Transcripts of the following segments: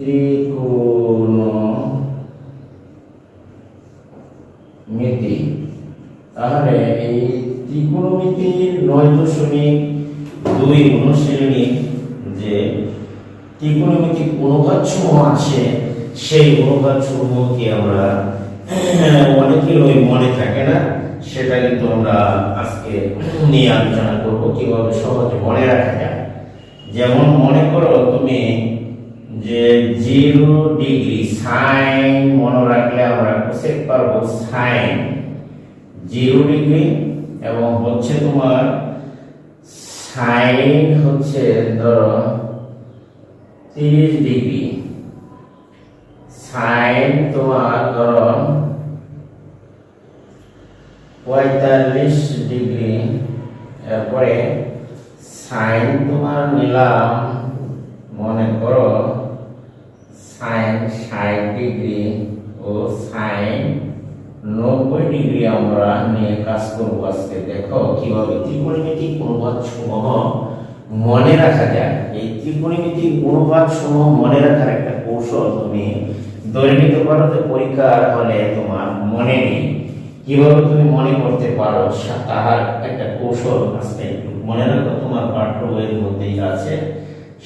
ত্রিকোণমিতি। তাহলে এই ত্রিকোণমিতির নয় দশমিক দুই অনুশীলনী যে ত্রিকোণমিতি অনুপাত সমূহ আছে, সেই অনুপাত সমূহকে আমরা অনেকের ওই মনে থাকে না, সেটা কিন্তু আমরা আজকে নিয়ে আলোচনা করব, কীভাবে সহজে মনে রাখা যায়। যেমন মনে করো তুমি যে জিরো ডিগ্রি সাইন মনে রাখলে আমরা কোসেক পারব সাইন। জিরো ডিগ্রি এবং হচ্ছে তোমার সাইন হচ্ছে ধরো তিরিশ ডিগ্রি। সাইন তোমার ধরো পঁয়তাল্লিশ ডিগ্রি। এরপরে সাইন তোমার নিলাম, মনে করো সাইন ষাট ডিগ্রি ও সাইন নব্বই ডিগ্রি আমরা নিয়ে কাজ করব আজকে। দেখো, কীভাবে ত্রিকোণমিতিক অনুপাত সমূহ মনে রাখা যায়। এই ত্রিকোণমিতিক অনুপাত সমূহ মনে রাখার একটা কৌশল তুমি ধরে নিতে পারো পরীক্ষার হলে তোমার মনে নেই। কীভাবে তুমি মনে করতে পারো তাহার একটা কৌশল আজকে একটু মনে রাখো, তোমার পাঠ্য বইয়ের মধ্যেই আছে।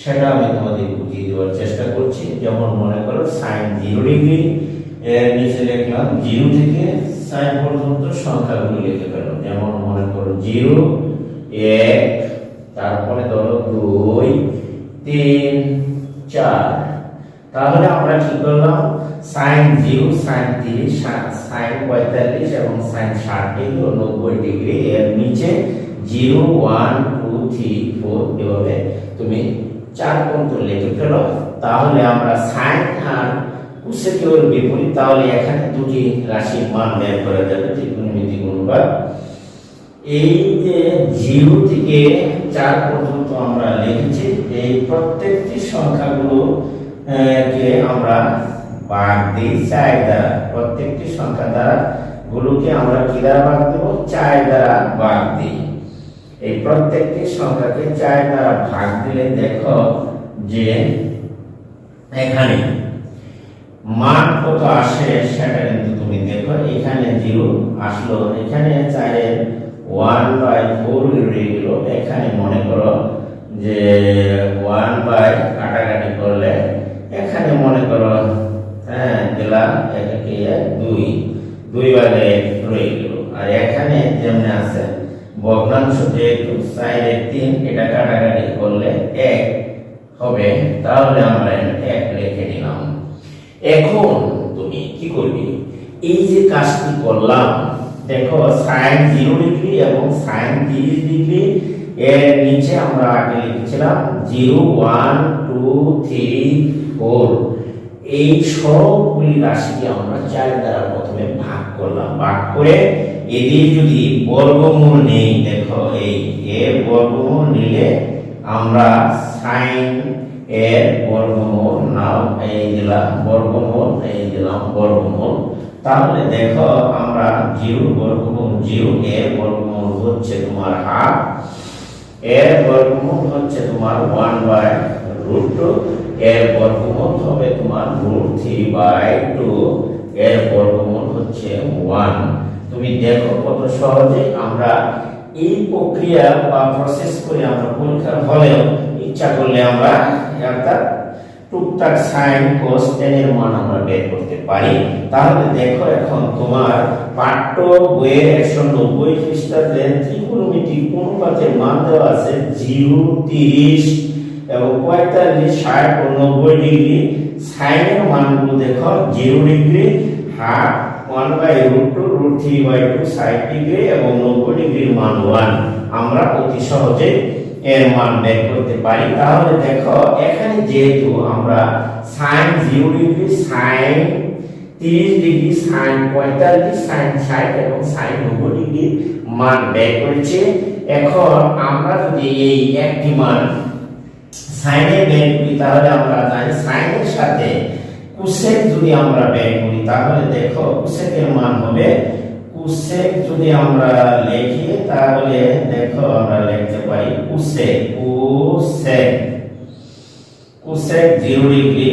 সেটা আমি তোমাদের বুঝিয়ে দেওয়ার চেষ্টা করছি। যেমন মনে করো সাইন জিরো ডিগ্রি এর নিচে লিখলাম জিরো থেকে সাইন পর্যন্ত সংখ্যাগুলো লিখে ফেলো। যেমন মনে করো জিরো এক, তারপরে ধরো দুই, তিন, চার। তাহলে আমরা কি করলাম? সাইন জিরো সাইন তিরিশ সাইন পঁয়তাল্লিশ এবং সাইন ষাট ডিগ্রি ও নব্বই ডিগ্রি এর নিচে zero one two three four এভাবে তুমি চার পর্যন্ত লিখে ফেলো, তাহলে আমরা সাইন আর কুসেকের বিপরীত, তাহলে এখানে দুটি রাশির মান বের করা যাবে ত্রিকোণমিতিক অনুপাত। এই যে জিরো থেকে চার পর্যন্ত আমরা লিখেছি, এই প্রত্যেকটি সংখ্যাগুলো কে আমরা ভাগ দিই, চার দ্বারা। প্রত্যেকটি সংখ্যা দ্বারা গুলোকে আমরা কি দ্বারা ভাগ দেব? চার দ্বারা ভাগ দিই। এই প্রত্যেকটি সংখ্যাকে চার দ্বারা ভাগ দিলে দেখো যে এখানে মান কত আসে সেটা কিন্তু তুমি দেখো, এখানে জিরো আসলো, এখানে চারের ওয়ান বাই ফোর গেল। এখানে মনে করো যে ওয়ান বাই কাটাকাটি করলে এখানে মনে করো হ্যাঁ দিলাম, এটাকে দুই দুই ভাগে রয়ে গেল। আর এখানে যেমন ভগ্নাংশ যেহেতু সাইডে তিন, এটা কাটাকাটি করলে এক হবে। তাহলে আমরা এক লিখে নিলাম। এখন তুমি কি করবে? এই যে কাজটি করলাম, দেখো সাইন জিরো ডিগ্রি এবং সাইন তিরিশ ডিগ্রি এর নিচে আমরা আগে লিখেছিলাম zero one two three four এই সবগুলি রাশিকে আমরা চার দ্বারা প্রথমে ভাগ করলাম। ভাগ করে এদের যদি বর্গমূল নেই, দেখো এই এর বর্গমূল নিলে আমরা সাইন এর বর্গমূল, নাও এই দিলাম বর্গমূল, এই দিলাম বর্গমূল। তাহলে দেখো আমরা জিরো, বর্গমূল জিরো এর বর্গমূল হচ্ছে তোমার হাফ এর বর্গমূল হচ্ছে তোমার ওয়ান বাই রুট টু এর বর্গমূল হবে তোমার রুট থ্রি বাই টু এর বর্গমূল হচ্ছে ওয়ান তুমি দেখো কত সহজে আমরা এই প্রক্রিয়া বা প্রসেস করে আমরা পরীক্ষার হলেও ইচ্ছা করলে আমরা একটা টুকটাক সাইন কোস টেনের মান আমরা বের করতে পারি। তাহলে দেখো এখন তোমার পাঠ্য বইয়ের একশো নব্বই খ্রিস্টাব্দে ত্রিকোণমিতিক অনুপাতের মান দেওয়া আছে জিরো, তিরিশ এবং পঁয়তাল্লিশ, ষাট ও নব্বই ডিগ্রি। সাইনের মানগুলো দেখো, zero degree, half one by root two root three by two ষাট ডিগ্রি এবং নব্বই ডিগ্রির মান ওয়ান আমরা অতি সহজে এর মান বের করতে পারি। তাহলে দেখো, এখানে যেহেতু আমরা সাইন জিরো ডিগ্রি সাইন তিরিশ ডিগ্রি সাইন পঁয়তাল্লিশ সাইন ষাট এবং সাইন নব্বই ডিগ্রি মান বের করেছে। এখন আমরা যদি এই একটি মান সাইনে বের করি, তাহলে আমরা জানি সাইনের সাথে কুসেক যদি আমরা বের করি, তাহলে দেখো কুসেকের মান হবে, কুসেক যদি আমরা লিখি, তাহলে দেখো আমরা লিখতে পারি cosec cosec, cosec zero degree,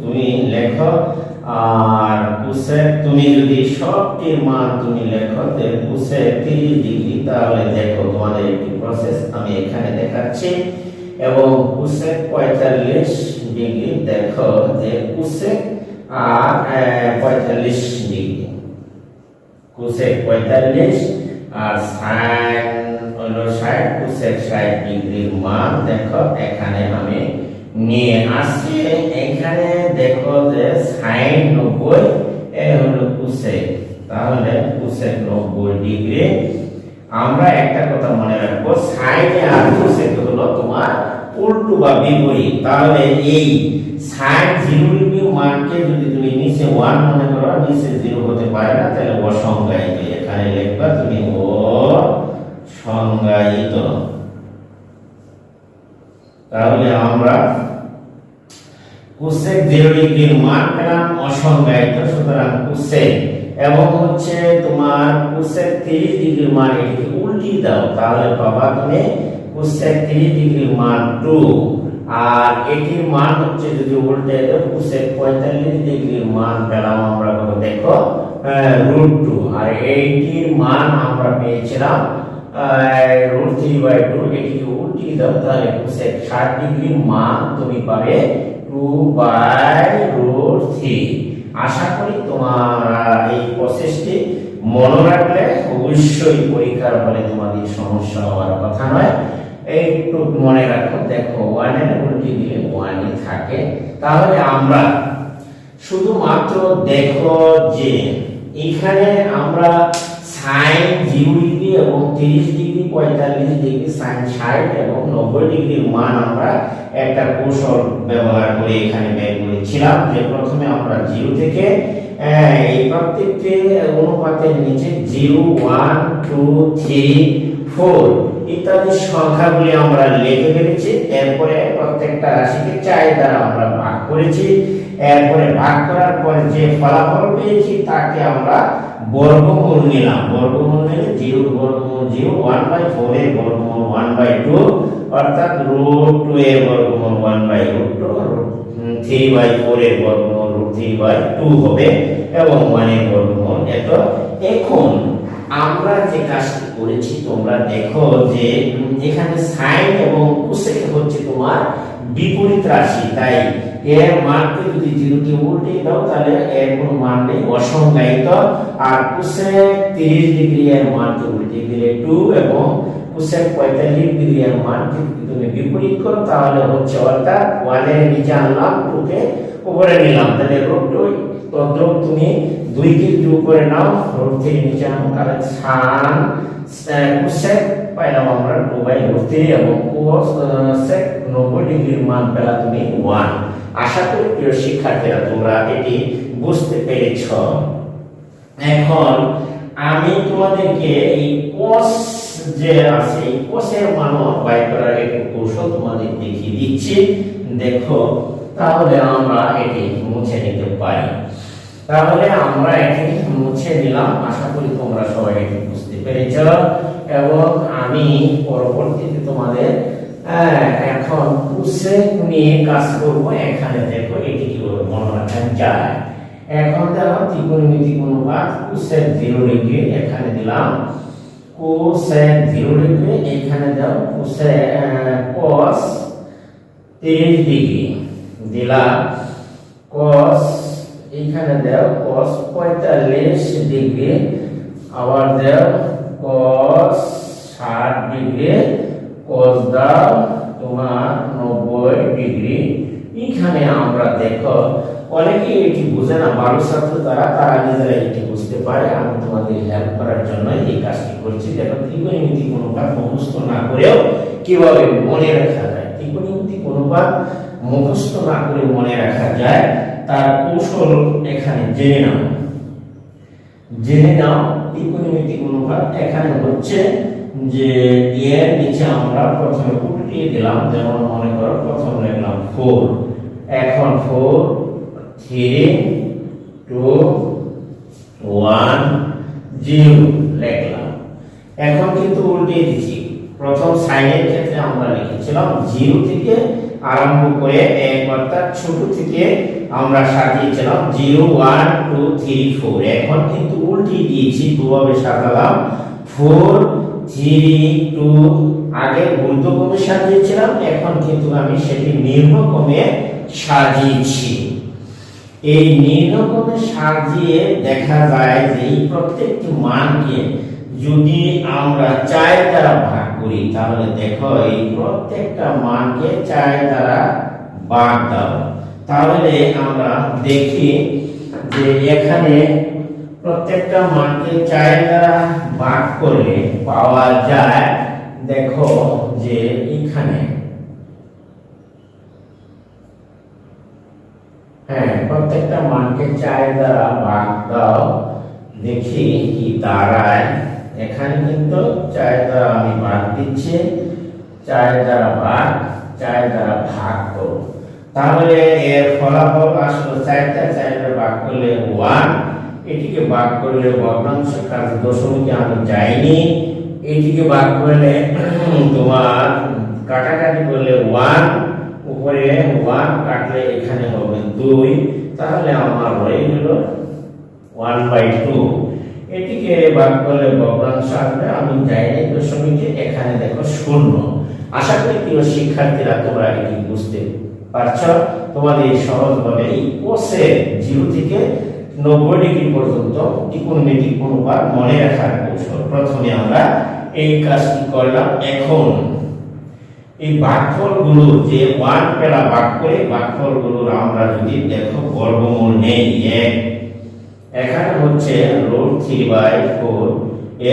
তুমি লেখো। আর কোসেক, তুমি যদি সবটির মান তুমি লেখো কোসেক তিরিশ ডিগ্রি, তাহলে দেখো তোমাদের একটি প্রসেস আমি এখানে দেখাচ্ছি। এবং কোসেক পঁয়তাল্লিশ ডিগ্রি, দেখো যে কোসেক আর পঁয়তাল্লিশ ডিগ্রি। কোসেক পঁয়তাল্লিশ আর সাইন হলো ষাট কোসেক ষাট ডিগ্রির মান, দেখো এখানে আমি নিয়ে আসছি। এখানে দেখো যে সাইন নব্বই, এ হলো কোসেক তাহলে কোসেক নব্বই ডিগ্রি। আমরা একটা কথা মনে রাখব, সাইনে আর কোসেক হলো তোমার উল্টো বা বিপরীত, তাহলে এই সাইন জিরো ডিগ্রি মানকে যদি তুমি নিচে ওয়ান মনে করো নিচে জিরো হতে পারে না, তাহলে অসংজ্ঞায়িত। এখানে লিখবা তুমি ও সংজ্ঞায়িত তাহলে আমরা কোসেক জিরো ডিগ্রির মান পেলাম অসংজ্ঞায়িত, সুতরাং কোসেক, এবং হচ্ছে তোমার কোসেক 30 ডিগ্রির মান এটিকে উল্টি দাও, তাহলে পাবা তুমি কোসেক 30 ডিগ্রির মান 2 আর এটির মান হচ্ছে যদি উল্টে 45 ডিগ্রির মান পেলাম আমরা কত দেখো টু আর মান আমরা পেয়েছিলাম টু দাও, তাহলে ষাট ডিগ্রি মান তুমি পাবে টু বাই রুট থ্রি আশা করি তোমার এই প্রসেসটি মনে রাখলে অবশ্যই পরীক্ষার হলে তোমাদের সমস্যা হওয়ার কথা নয়। একটু মনে রাখো দেখো ওয়ানের উল্টি দিলে ওয়ানই থাকে তাহলে আমরা শুধুমাত্র দেখো যে এখানে আমরা সাইন জিরো ডিগ্রি এবং তিরিশ ডিগ্রি পঁয়তাল্লিশ ডিগ্রি সাইন ষাট এবং নব্বই ডিগ্রির মান আমরা একটা কৌশল ব্যবহার করে এখানে বের করেছিলাম যে প্রথমে আমরা জিরো থেকে আহ, এই প্রত্যেকটি অনুপাতের নিচে zero one two three four ইত্যাদি সংখ্যাগুলি আমরা লিখে ফেলেছি, এরপরে প্রত্যেকটা রাশিকে চার দ্বারা আমরা ভাগ করেছি। এরপরে ভাগ করার পরে যে ফলাফল পেয়েছি, তাকে আমরা বর্গমূল নিলাম। বর্গমূল নিলে জিরো, বর্গমূল জিরো ওয়ান বাই ফোর এর বর্গমূল ওয়ান বাই টু অর্থাৎ রুট টু এর বর্গমূল one by root two three by four এর বর্গমূল রুট থ্রি বাই টু হবে, এবং ওয়ানের বর্গমূল এত এখন আমরা যে কাজটি করেছি, তোমরা দেখো যে এখানে সাইন এবং কোসেক হচ্ছে তোমার বিপরীত রাশি। তাই এর মানকে যদি জিরোকে উল্টে দাও, তাহলে এর কোনো মান নেই, অসংজ্ঞায়িত। আর কোসেক 30 ডিগ্রি এর মানকে উল্টে দিলে 2 এবং কোসেক 45 ডিগ্রি এর মানকে তুমি বিপরীত করো, তাহলে হচ্ছে অর্থাৎ 1 এর নিচে আনলাম 2 কে উপরে নিলাম। তাহলে 2 তদ্রুপ তুমি 2 কে 2 করে নাও। রুট 3 নিচে আনো তাহলে সান কোসেক পাইলাম আমরা 2 বাই রুট 3 এবং 90 ডিগ্রির মান পেলা তুমি 1 আশা করি প্রিয় শিক্ষার্থীরা, তোমরা এটি বুঝতে পেরেছ। এখন আমি তোমাদেরকে এই কোস যে আছে, এই কোসের মান বাই করার একটু কৌশল তোমাদের দেখিয়ে দিচ্ছি। দেখো, তাহলে আমরা এটি মুছে নিতে পারি। তাহলে আমরা এটি মুছে নিলাম। আশা করি তোমরা সবাই এটি বুঝতে পেরেছ। এবং আমি পরবর্তীতে তোমাদের এখন কুসে নিয়ে কাজ করব। এখানে দেখো এটি কীভাবে মনে রাখা যায়। এখন দেখো ত্রিকোণমিতি অনুপাত কুসেক জিরো ডিগ্রি এখানে দিলাম। কোসেক জিরো ডিগ্রি এখানে দাও। কোসেক কস তিরিশ ডিগ্রি। দিলাম। কস এখানে দাও কস পঁয়তাল্লিশ ডিগ্রি, আবার দাও কস ষাট ডিগ্রি কস দাও তোমার নব্বই ডিগ্রি। এখানে আমরা দেখো অনেকে এটি বুঝে না, বারো ছাত্র তারা তারা নিজেরা এটি বুঝতে পারে। আমি তোমাদের হেল্প করার জন্য এই কাজটি করছি। দেখো, ত্রিকোণমিতি অনুপাত মুখস্থ না করেও কীভাবে মনে রাখা যায়? ত্রিকোণমিতি অনুপাত মুখস্থ না করে মনে রাখা যায়। তার কৌশল এখানে জেনে নাও। জেনে নাও ত্রিকোণমিতিক অনুপাত এখানে হচ্ছে যে এর নিচে আমরা প্রথমে উল্টিয়ে দিলাম, যেমন মনে করো প্রথম লিখলাম ফোর এখন four three two one zero লিখলাম। এখন কিন্তু উল্টিয়ে দিচ্ছি। প্রথম সাইনের ক্ষেত্রে আমরা লিখেছিলাম জিরো থেকে আরম্ভ করে এক অর্থাৎ ছোট থেকে আমরা সাজিয়েছিলাম zero one, two, three, four. এখন কিন্তু উল্টি দিয়েছি, দুভাবে সাজালাম। ফোর, থ্রি, টু, আগে ঊর্ধ্বক্রমে সাজিয়েছিলাম, এখন কিন্তু আমি সেটি নিম্নক্রমে সাজিয়েছি। এই নিম্নক্রমে সাজিয়ে দেখা যায় যে এই প্রত্যেকটি মানকে যদি আমরা চার দ্বারা ভাগ করি তাহলে দেখো এই প্রত্যেকটা মানকে চার দ্বারা ভাগ দাও তাহলে আমরা দেখি যে এখানে প্রত্যেকটা মানকে চার দ্বারা ভাগ করলে পাওয়া যায় দেখো যে এখানে হ্যাঁ প্রত্যেকটা মানকে চার দ্বারা ভাগ দাও দেখি কি দাঁড়ায় এখানে কিন্তু চার দ্বারা আমি ভাগ দিচ্ছি, চার দ্বারা ভাগ চার দ্বারা ভাগ করো তাহলে এর ফলাফল আসলে চারটা চারটা ভাগ করলে ওয়ান এটিকে ভাগ করলে ভগ্নাংশ কাজ দশমিকে আমি যাইনি। এটিকে ভাগ করলে তোমার কাটাকাটি করলে ওয়ান উপরে ওয়ান কাটলে এখানে হবে দুই। তাহলে আমার হয়ে গেল ওয়ান বাই টু এটিকে ভাগ করলে ভগ্নাংশ আসবে আমি যাইনি দশমিকে এখানে দেখো শূন্য। আশা করি প্রিয় শিক্ষার্থীরা তোমরা এটি বুঝতে পারছ। তোমাদের সহজভাবে এই কোষের জিরো থেকে নব্বই ডিগ্রি পর্যন্ত ত্রিকোণমিতিক অনুপাত মনে রাখার কৌশল। প্রথমে আমরা এই কাজটি করলাম। এখন এই ভাগফলগুলো যে ওয়ান পেলা ভাগ করে ভাগফলগুলোর আমরা যদি দেখো, বর্গমূল নেই, এক এখানে হচ্ছে রুট থ্রি বাই ফোর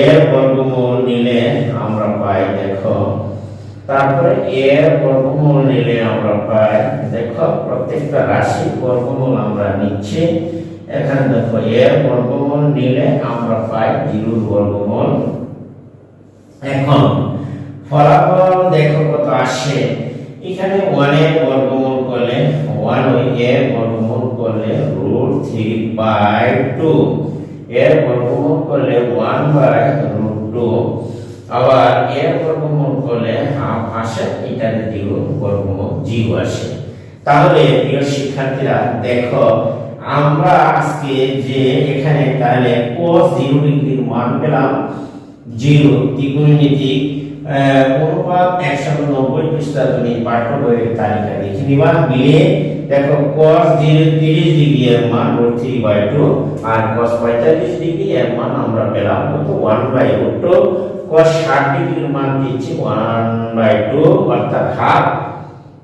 এর বর্গমূল নিলে আমরা পাই, দেখো। তারপরে এর বর্গমূল নিলে আমরা পাই, দেখো, প্রত্যেকটা রাশি বর্গমূল আমরা নিচ্ছি। এখানে দেখো, এর বর্গমূল নিলে আমরা পাই জিরোর বর্গমূল। এখন, ফলাফল দেখো কত আসে। এখানে ওয়ানের বর্গমূল করলে ওয়ানের রুট থ্রি বাই টু এর বর্গমূল করলে ওয়ান বাই রুট টু আবার এর বর্গমূল করলে হাফ আসে এটার জিরো বর্গমূল জিরো আসে। তাহলে প্রিয় শিক্ষার্থীরা দেখো আমরা আজকে যে এখানে তাহলে cos জিরো ডিগ্রির মান পেলাম জিরো ত্রিকোণমিতিক আহ, অনুপাত একশো নব্বই পৃষ্ঠা তুমি পাঠ্য বইয়ের তালিকা দেখে নিবা মিলে দেখো, cos জিরো তিরিশ ডিগ্রি এর মান রুট থ্রি বাই টু আর cos পঁয়তাল্লিশ ডিগ্রি এর মান আমরা পেলাম কত? One by root two cos ষাট ডিগ্রির মান দিচ্ছি ওয়ান বাই টু অর্থাৎ হাফ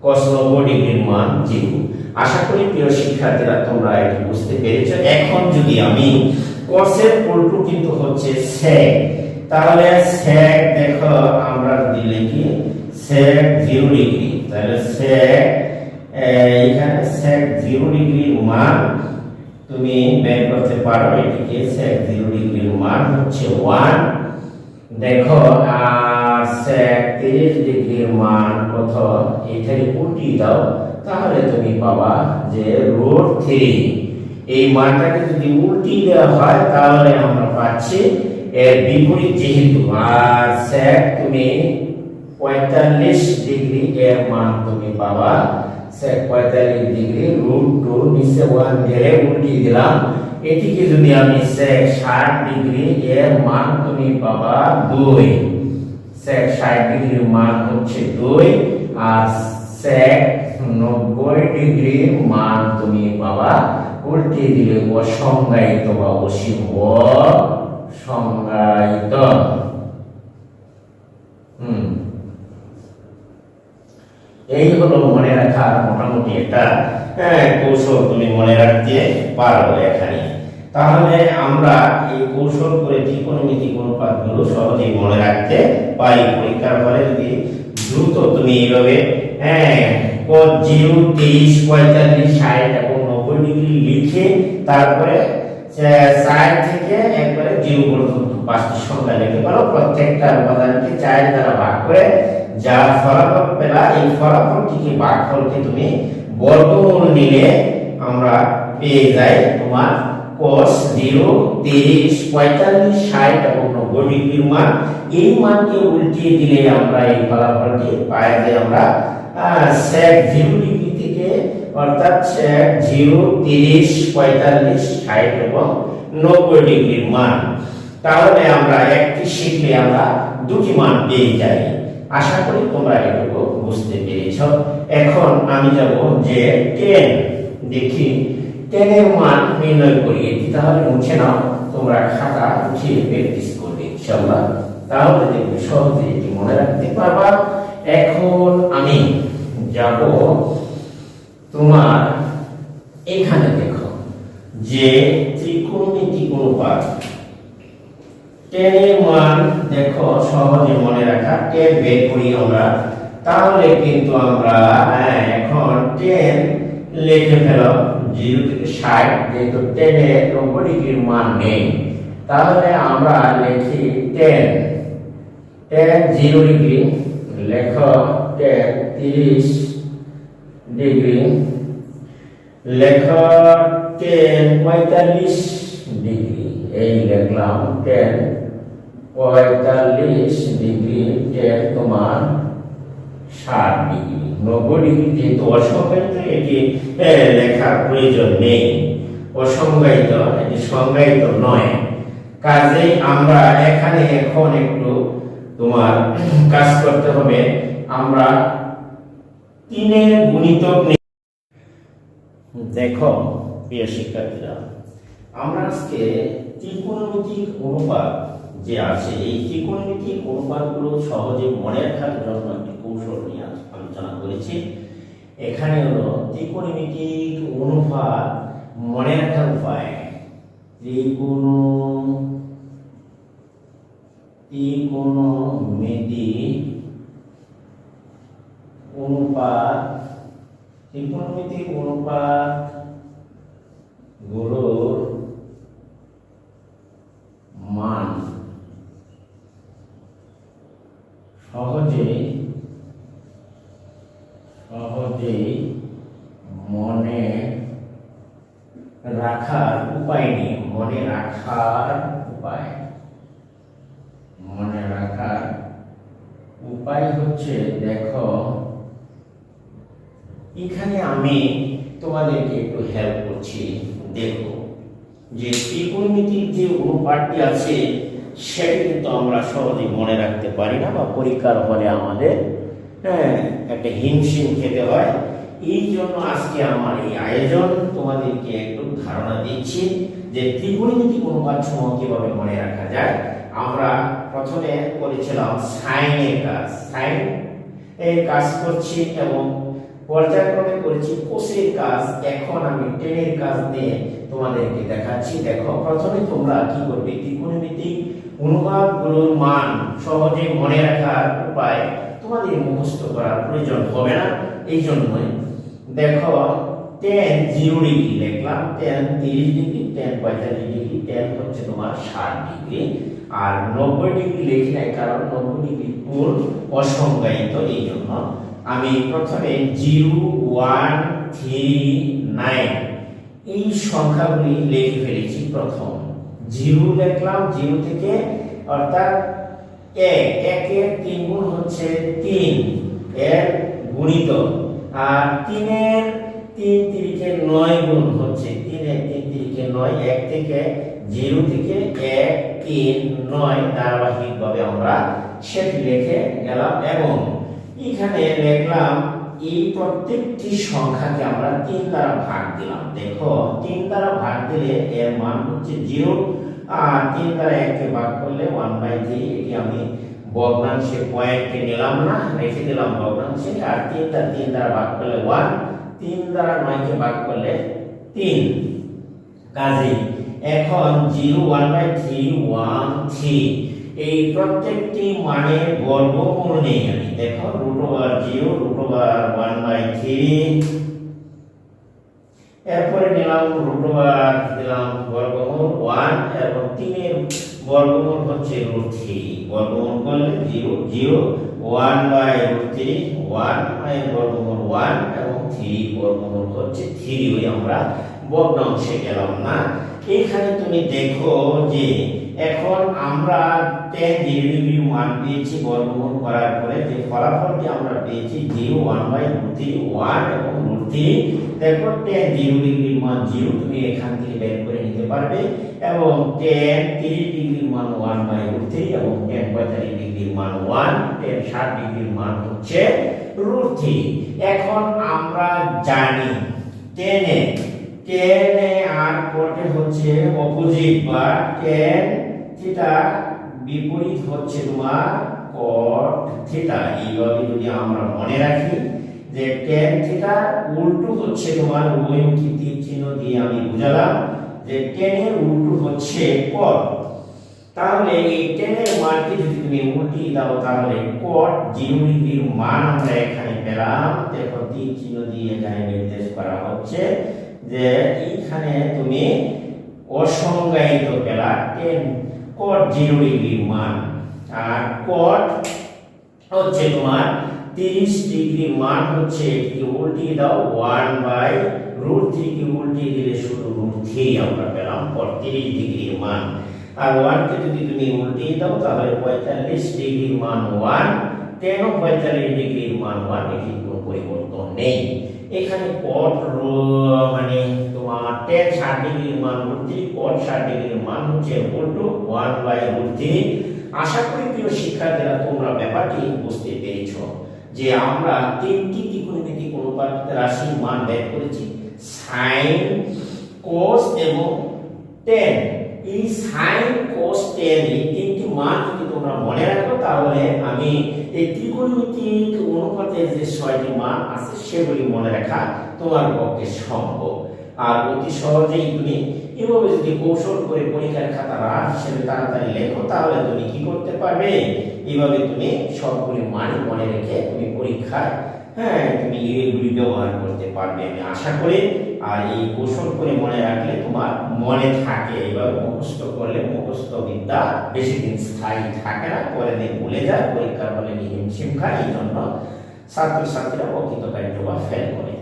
cos নব্বই ডিগ্রির মান জিরো আশা করি প্রিয় শিক্ষার্থীরা তোমরা এটি বুঝতে পেরেছ। এখন যদি আমি cos এর উল্টো কিন্তু হচ্ছে sec, তাহলে sec দেখো, আমরা যদি লিখি sec 0 ডিগ্রি তাহলে sec এখানে sec 0 ডিগ্রির মান তুমি বের করতে পারো, এটিকে sec 0 ডিগ্রির মান হচ্ছে 1 দেখো, আর sec 30 ডিগ্রির মান কত এটাকে উল্টি দাও, তাহলে তুমি পাবা যে রুট থ্রি এই মানটাকে যদি উল্টি দেওয়া হয়, তাহলে আমরা পাচ্ছি এর বিপরীত যেহেতু, আর sec তুমি পঁয়তাল্লিশ ডিগ্রি এর মান তুমি পাবা। Sec পঁয়তাল্লিশ ডিগ্রি রুট নিচে ওয়ান দিলাম। এটিকে যদি আমি sec ষাট ডিগ্রি এর মান তুমি পাবা দুই। sec ষাট ডিগ্রির মান হচ্ছে দুই আর sec নব্বই ডিগ্রির মান তুমি পাবা। উল্টে দিলে অসংজ্ঞায়িত বা অসীম অসংজ্ঞায়িত। হুম। এই হলো মনে রাখার মোটামুটি একটা হ্যাঁ, কৌশল তুমি মনে রাখতে পারো এখানে। তাহলে আমরা এই কৌশল করে ত্রিকোণমিতিক অনুপাতগুলো সহজেই মনে রাখতে পারি। পরীক্ষার ফলে যদি দ্রুত তুমি এইভাবে হ্যাঁ পদ জিরো তেইশ পঁয়তাল্লিশ ষাট এবং নব্বই ডিগ্রি লিখে তারপরে ষাট থেকে একবারে জিরো পর্যন্ত পাঁচটি সংখ্যা লিখতে পারো। প্রত্যেকটা উপাদানকে চার দ্বারা ভাগ করে যা ফলাফল পেলা, এই ফলাফলটিকে ভাগফলকে তুমি বর্গমূল নিলে আমরা পেয়ে যাই তোমার cos 0 30 45 60 এবং 90 ডিগ্রির মান। এই মানকে উল্টিয়ে দিলে আমরা এই ফলাফলটি পাই যে আমরা sec 0 ডিগ্রি থেকে, অর্থাৎ sec 0 30 45 60 এবং 90 ডিগ্রির মান। তাহলে আমরা একটি শিখলে আমরা দুটি মান পেয়ে যাই। আশা করি তোমরা এটুকু বুঝতে পেরেছ। এখন আমি যাব যে 10 দেখি। 10 এর মান নির্ণয় করি এটি তাহলে মুছে নাও। তোমরা খাতা উঠিয়ে প্র্যাকটিস করবে, ইনশাআল্লাহ। তাহলে দেখবে সহজে এটি মনে রাখতে পারবা। এখন আমি যাব তোমার এখানে দেখো, যে ত্রিকোণমিতিক অনুপাত টেনের মান দেখো সহজে মনে রাখা টেন বের করি আমরা। তাহলে কিন্তু আমরা হ্যাঁ, এখন টেন লিখে ফেলো জিরো থেকে ষাট যেহেতু টেনে নব্বই ডিগ্রির মান নেই। তাহলে আমরা লিখি টেন। টেন জিরো ডিগ্রি লেখ টেন তিরিশ ডিগ্রি লেখ টেন পঁয়তাল্লিশ ডিগ্রি। এই লিখলাম টেন পঁয়তাল্লিশ ডিগ্রি টেন তোমার ষাট ডিগ্রি। নব্বই ডিগ্রি যেহেতু অসংজ্ঞায়িত এটি লেখার প্রয়োজন নেই। অসংজ্ঞায়িত, এটি সংজ্ঞায়িত নয়। কাজেই আমরা এখানে এখন একটু তোমার কাজ করতে হবে। আমরা তিনের গুণিতক দেখো, প্রিয় শিক্ষার্থীরা, আমরা আজকে ত্রিকোণমিতিক অনুপাত যে আছে, এই ত্রিকোণমিতিক অনুপাতগুলো সহজে মনে রাখার জন্য একটি কৌশল নিয়ে আলোচনা করেছি। এখানে হলো ত্রিকোণমিতিক অনুপাত মনে রাখার উপায়। ত্রিকোণ ত্রিকোণমিতিক অনুপাত ত্রিকোণমিতিক অনুপাতগুলোর মান। সহজে সহজে মনে রাখার উপায় নেই। মনে রাখার উপায়। মনে রাখার উপায় হচ্ছে, দেখো, এখানে আমি তোমাদেরকে একটু হেল্প করছি। দেখো, যে ত্রিকোণমিতির যে অনুপাতটি আছে সেটি কিন্তু আমরা সহজে মনে রাখতে পারি না বা পরীক্ষার হলে আমাদের হ্যাঁ একটা হিমশিম খেতে হয়। এই জন্য আজকে আমার এই আয়োজন, তোমাদেরকে একটু ধারণা দিচ্ছি যে ত্রিকোণমিতিক অনুপাত সমূহ কীভাবে মনে রাখা যায়। আমরা প্রথমে করেছিলাম সাইনের কাজ। সাইন এর কাজ করছি এবং পর্যায়ক্রমে করেছি কোষের কাজ। এখন আমি টেনের কাজ নিয়ে তোমাদেরকে দেখাচ্ছি। দেখো, প্রথমে তোমরা কি করবে? ত্রিকোণমিতিক অনুপাতগুলোর মান সহজে মনে রাখার উপায় তোমাদের মুখস্থ করার প্রয়োজন হবে না। এই জন্যই দেখো টেন জিরো ডিগ্রি লিখলাম টেন তিরিশ ডিগ্রি টেন পঁয়তাল্লিশ ডিগ্রি টেন হচ্ছে তোমার ষাট ডিগ্রি আর নব্বই ডিগ্রি লিখি নাই, কারণ নব্বই ডিগ্রি কোণ অসংজ্ঞায়িত, এই জন্য আমি প্রথমে জিরো ওয়ান থ্রি নাইন এই সংখ্যাগুলি লিখে ফেলেছি প্রথম। জিরো লিখলাম, জিরো থেকে, অর্থাৎ এক। একের তিন গুণ হচ্ছে তিন, এর গুণিত। আর তিনের তিন তিরিকে নয় গুণ হচ্ছে তিনের তিন তিরিকে নয়, এক থেকে জিরো থেকে এক, তিন, নয় ধারাবাহিকভাবে আমরা সেটি লিখে গেলাম। এবং এখানে লিখলাম এই প্রত্যেকটি সংখ্যাকে আমরা তিন দ্বারা ভাগ দিলাম। দেখো, তিন দ্বারা ভাগ দিলে এর মান হচ্ছে জিরো, আর তিন দ্বারা এককে ভাগ করলে ওয়ান বাই থ্রি এটি আমি ভগ্নাংশে পয়েন্টকে নিলাম না, রেখে দিলাম ভগ্নাংশে, আর তিনটা তিন দ্বারা ভাগ করলে ওয়ান তিন দ্বারা নয়কে ভাগ করলে তিন। কাজে এখন zero one by three one three এই প্রত্যেকটি মানের বর্গমূল নেই আমি। দেখো root over zero root over one by three এরপরে নিলাম রুট ওভার দিলাম বর্গমূল ওয়ান এবং তিনের বর্গমূল হচ্ছে রুট থ্রি বর্গমূল করলে zero zero one by root three one by বর্গমূল ওয়ান এবং থ্রি বর্গমূল হচ্ছে থ্রি ওই আমরা ভগ্নাংশে গেলাম না। এখানে তুমি দেখো যে এখন আমরা টেন ডিগ্রি মান পেয়েছি, বর্গমূল করার পরে যে ফলাফলটি আমরা পেয়েছি zero one by root one এবং রুট থ্রি টেন জিরো ডিগ্রির মান জিরো, তুমি এখান থেকে বের করে নিতে পারবে এবং টেন তিরিশ ডিগ্রির মান ওয়ান বাই রুট থ্রি এবং টেন পঁয়তাল্লিশ ডিগ্রির মান ওয়ান টেন ষাট ডিগ্রির মান হচ্ছে রুট থ্রি এখন আমরা জানি টেনে টেনে আর কোটে হচ্ছে অপোজিট বা টেন থিটা বিপরীত হচ্ছে তোমার কট থিটা এইভাবে যদি আমরা মনে রাখি যে টেন থিটা উল্টো হচ্ছে তোমার উভয়মুখী তীর চিহ্ন দিয়ে আমি বুঝালাম যে টেনের উল্টো হচ্ছে কট তাহলে এই টেনের মানকে যদি তুমি উল্টিয়ে দাও, তাহলে কট জিরো ডিগ্রির মান আমরা এখানে পেলাম। দেখো, তীর চিহ্ন দিয়ে এখানে নির্দেশ করা হচ্ছে যে এইখানে তুমি অসংজ্ঞায়িত পেলা। টেন কট জিরো ডিগ্রির মান। আর কট হচ্ছে তোমার তিরিশ ডিগ্রির মান হচ্ছে এটিকে উল্টিয়ে দাও ওয়ান বাই রুট থ্রিকে উল্টিয়ে দিলে শুধু রুট থ্রি আমরা পেলাম কট তিরিশ ডিগ্রির মান। আর ওয়ানকে যদি তুমি উল্টিয়ে দাও, তাহলে পঁয়তাল্লিশ ডিগ্রির মান ওয়ান ও পঁয়তাল্লিশ ডিগ্রির মান ওয়ান এটি কোনো পরিবর্তন নেই? এখানে কট মানে তোমার টেন ষাট ডিগ্রির মান রুট কট ষাট ডিগ্রির মান হচ্ছে উল্টো ওয়ান বাই থ্রি আশা করি প্রিয় শিক্ষার্থীরা, তোমরা ব্যাপারটি বুঝতে পেরেছ যে আমরা তিনটি ত্রিকোণমিতিক অনুপাত রাশির মান বের করেছি। সাইন কোস এবং টেন এই সাইন কোস টেন এই তিনটি মান যদি তোমরা মনে রাখো তাহলে আমি এই ত্রিকোণমিতিক অনুপাতের যে ছয়টি মান আছে সেগুলি মনে রাখা তোমার পক্ষে সম্ভব। আর অতি সহজেই তুমি এভাবে যদি কৌশল করে পরীক্ষার খাতা রাখ হিসেবে তাড়াতাড়ি লেখো, তাহলে তুমি কি করতে পারবে? এইভাবে তুমি সবগুলি মান মনে রেখে তুমি পরীক্ষায় হ্যাঁ তুমি এগুলি ব্যবহার করতে পারবে। আমি আশা করি আর এই কৌশল করে মনে রাখলে তোমার মনে থাকে, এবার মুখস্থ করলে মুখস্থ বিদ্যা বেশি দিন স্থায়ী থাকে না পরে দিন ভুলে যায়, পরীক্ষার হলে হিমশিম খায়, এই জন্য ছাত্রছাত্রীরা অকৃতকার্য বা ফেল করে।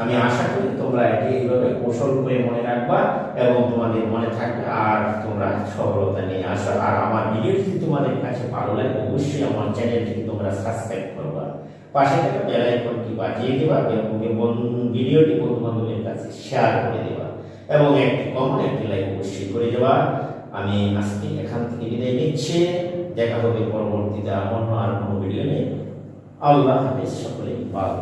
আমি আশা করি তোমরা এটি এইভাবে কৌশল করে মনে রাখবা এবং তোমাদের মনে থাকবে আর তোমরা সফলতা নিয়ে আসো। আর আমার ভিডিও যদি তোমাদের কাছে ভালো লাগে, অবশ্যই আমার চ্যানেলটিকে তোমরা সাবস্ক্রাইব করবা। পাশে থাকা বেল আইকনটি বাজিয়ে দেওয়া এবং ভিডিওটি বন্ধু বান্ধবের কাছে শেয়ার করে দেওয়া এবং একটি কমেন্ট একটি লাইক অবশ্যই করে দেওয়া। আমি আজকে এখান থেকে বিদায় নিচ্ছি। দেখা হবে পরবর্তীতে অন্য আর কোনো ভিডিও নিয়ে। আল্লাহ হাফিজ সকলে ভালো